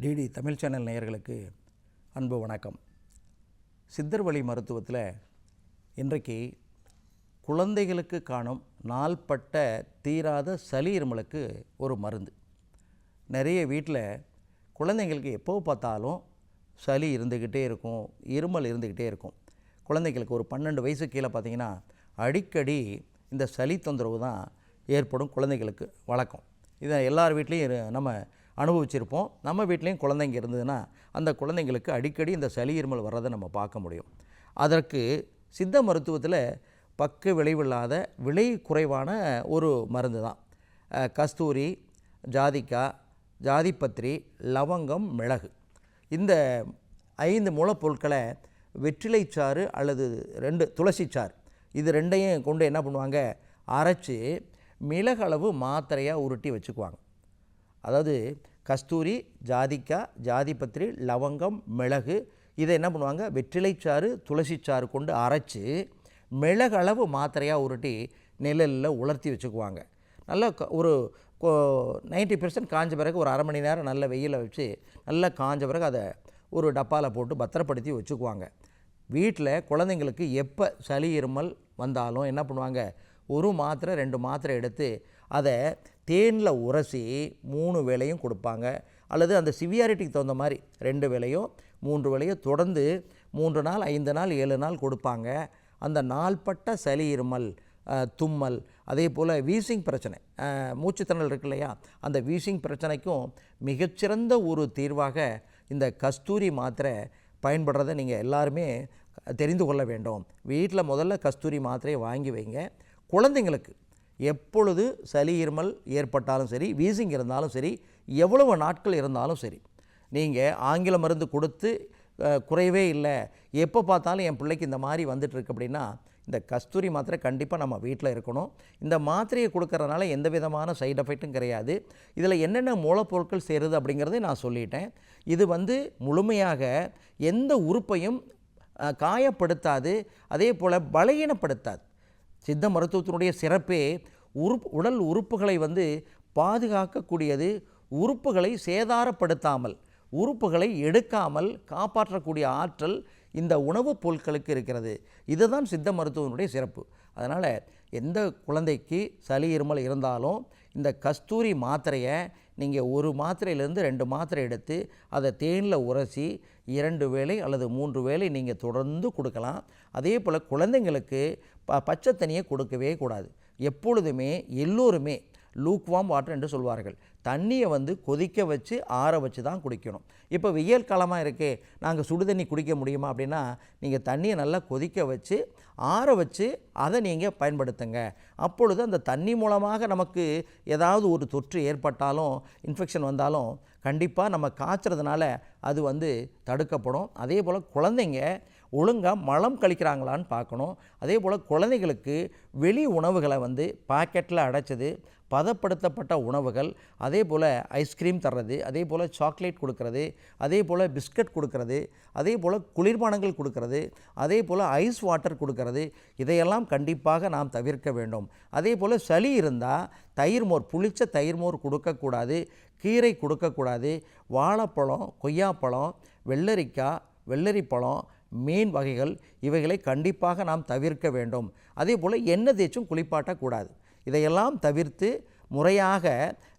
DD Tamil channel நேயர்களுக்கு அன்பு வணக்கம். சித்தர் வழி மருத்துவத்தில் இன்றைக்கு குழந்தைகளுக்கு காணும் நாள்பட்ட தீராத சளி இருமலுக்கு ஒரு மருந்து. நிறைய வீட்டில் குழந்தைங்களுக்கு எப்போ பார்த்தாலும் சளி இருந்துக்கிட்டே இருக்கும் இருமல் இருந்துக்கிட்டே இருக்கும். குழந்தைங்களுக்கு ஒரு பன்னெண்டு வயசு கீழே பார்த்தீங்கன்னா அடிக்கடி இந்த சளி தொந்தரவு தான் ஏற்படும் குழந்தைகளுக்கு வழக்கம். இதை எல்லார் வீட்லேயும் இரு- நம்ம அனுபவிச்சிருப்போம். நம்ம வீட்லேயும் குழந்தைங்க இருந்ததுன்னா அந்த குழந்தைங்களுக்கு அடிக்கடி இந்த சளி இருமல் வர்றதை நம்ம பார்க்க முடியும். அதற்கு சித்த மருத்துவத்தில் பக்க விளைவில்லாத விலை குறைவான ஒரு மருந்து தான். கஸ்தூரி ஜாதிக்காய் ஜாதிப்பத்திரி லவங்கம் மிளகு. இந்த ஐந்து மூலப்பொருட்களை வெற்றிலைச்சாறு அல்லது ரெண்டு துளசிச்சாறு இது ரெண்டையும் கொண்டு என்ன பண்ணுவாங்க? அரைச்சி மிளகளவு மாத்திரையாக உருட்டி வச்சுக்குவாங்க. அதாவது கஸ்தூரி ஜாதிக்காய் ஜாதிபத்திரி லவங்கம் மிளகு இதை என்ன பண்ணுவாங்க? வெற்றிலைச்சாறு துளசிச்சாறு கொண்டு அரைச்சி மிளகளவு மாத்திரையாக உருட்டி நிழலில் உலர்த்தி வச்சுக்குவாங்க. நல்லா க- ஒரு நைன்ட்டி பெர்சன்ட் காஞ்ச பிறகு ஒரு அரை மணி நேரம் நல்ல வெயிலில் வச்சு நல்லா காஞ்ச பிறகு அதை ஒரு டப்பாவில் போட்டு பத்திரப்படுத்தி வச்சுக்குவாங்க. வீட்டில் குழந்தைங்களுக்கு எப்போ சளி இருமல் வந்தாலும் என்ன பண்ணுவாங்க? ஒரு மாத்திரை ரெண்டு மாத்திரை எடுத்து அதை தேனில் உரசி மூணு வேலையும் கொடுப்பாங்க. அல்லது அந்த சிவியாரிட்டிக்கு தகுந்த மாதிரி ரெண்டு வேலையோ மூன்று வேலையோ தொடர்ந்து மூன்று நாள் ஐந்து நாள் ஏழு நாள் கொடுப்பாங்க. அந்த நாள்பட்ட சளி இருமல் தும்மல் அதே போல் வீசிங் பிரச்சனை அஹ், இருக்கு இல்லையா? அந்த வீசிங் பிரச்சனைக்கும் மிகச்சிறந்த ஒரு தீர்வாக இந்த கஸ்தூரி மாத்திரை பயன்படுறதை நீங்கள் எல்லாருமே தெரிந்து கொள்ள வேண்டும். வீட்டில் முதல்ல கஸ்தூரி மாத்திரையை வாங்கி வைங்க. குழந்தைங்களுக்கு எப்பொழுது சளி இருமல் ஏற்பட்டாலும் சரி வீசிங் இருந்தாலும் சரி எவ்வளவு நாட்கள் இருந்தாலும் சரி நீங்கள் ஆங்கில மருந்து கொடுத்து குறைவே குறையவே இல்லை. எப்போ பார்த்தாலும் என் பிள்ளைக்கு இந்த மாதிரி வந்துட்டுருக்கு அப்படின்னா இந்த கஸ்தூரி மாத்திரை கண்டிப்பாக நம்ம வீட்டில் இருக்கணும். இந்த மாத்திரையை கொடுக்கறதுனால எந்த விதமான சைடு எஃபெக்ட்டும் கிடையாது. இதில் என்னென்ன மூலப்பொருட்கள் சேருது அப்படிங்கிறதை நான் சொல்லிட்டேன். இது வந்து முழுமையாக எந்த உறுப்பையும் காயப்படுத்தாது அதே போல் பலகீனப்படுத்தாது. சித்த மருத்துவத்தினுடைய சிறப்பே உறுப்பு உடல் உறுப்புகளை வந்து பாதுகாக்கக்கூடியது. உறுப்புகளை சேதாரப்படுத்தாமல் உறுப்புகளை எடுக்காமல் காப்பாற்றக்கூடிய ஆற்றல் இந்த உணவுப் பொருட்களுக்கு இருக்கிறது. இதுதான் சித்த மருத்துவத்தினுடைய சிறப்பு. அதனால் எந்த குழந்தைக்கு சளி இருமல் இருந்தாலும் இந்த கஸ்தூரி மாத்திரையை நீங்கள் ஒரு மாத்திரையிலேருந்து ரெண்டு மாத்திரை எடுத்து அதை தேனில் உரசி இரண்டு வேளை அல்லது மூன்று வேளை நீங்கள் தொடர்ந்து கொடுக்கலாம். அதே போல் குழந்தைங்களுக்கு ப பச்சை தண்ணியை கொடுக்கவே கூடாது. எப்பொழுதுமே எல்லோருமே லூக்வாம் வாட்டர் என்று சொல்வார்கள். தண்ணியை வந்து கொதிக்க வச்சு ஆற வச்சு தான் குடிக்கணும். இப்போ வெயில் காலமாக இருக்கே நாங்கள் சுடு தண்ணி குடிக்க முடியுமா அப்படின்னா நீங்கள் தண்ணியை நல்லா கொதிக்க வச்சு ஆற வச்சு அதை நீங்கள் பயன்படுத்துங்க. அப்பொழுது அந்த தண்ணி மூலமாக நமக்கு ஏதாவது ஒரு தொற்று ஏற்பட்டாலும் இன்ஃபெக்ஷன் வந்தாலும் கண்டிப்பாக நம்ம காய்ச்சறதுனால அது வந்து தடுக்கப்படும். அதே போல் குழந்தைங்க ஒழுங்காக மலம் கழிக்கிறாங்களான்னு பார்க்கணும். அதே போல் குழந்தைகளுக்கு வெளி உணவுகளை வந்து பாக்கெட்டில் அடைச்சது பதப்படுத்தப்பட்ட உணவுகள் அதே போல் ஐஸ்கிரீம் தர்றது அதே போல் சாக்லேட் கொடுக்கறது அதே போல் பிஸ்கட் கொடுக்கறது அதே போல் குளிர்பானங்கள் கொடுக்கறது அதே போல் ஐஸ் வாட்டர் கொடுக்கறது இதையெல்லாம் கண்டிப்பாக நாம் தவிர்க்க வேண்டும். அதே போல் சளி இருந்தால் தயிர் மோர் புளிச்ச தயிர் மோர் கொடுக்கக்கூடாது கீரை கொடுக்கக்கூடாது வாழைப்பழம் கொய்யாப்பழம் வெள்ளரிக்காய் வெள்ளரிப்பழம் மீன் வகைகள் இவைகளை கண்டிப்பாக நாம் தவிர்க்க வேண்டும். அதே போல் எண்ணெய் தேய்ச்சும் குளிப்பாட்டக்கூடாது. இதையெல்லாம் தவிர்த்து முறையாக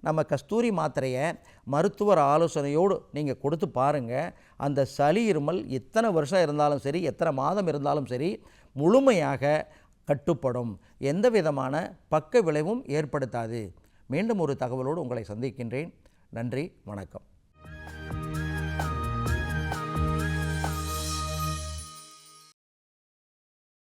நம்ம கஸ்தூரி மாத்திரையை மருத்துவர் ஆலோசனையோடு நீங்கள் கொடுத்து பாருங்கள் அந்த சளி இருமல் எத்தனை வருஷம் இருந்தாலும் சரி எத்தனை மாதம் இருந்தாலும் சரி முழுமையாக கட்டுப்படும். எந்த விதமான பக்க விளைவும் ஏற்படுத்தாது. மீண்டும் ஒரு தகவலோடு உங்களை சந்திக்கின்றேன். நன்றி வணக்கம்.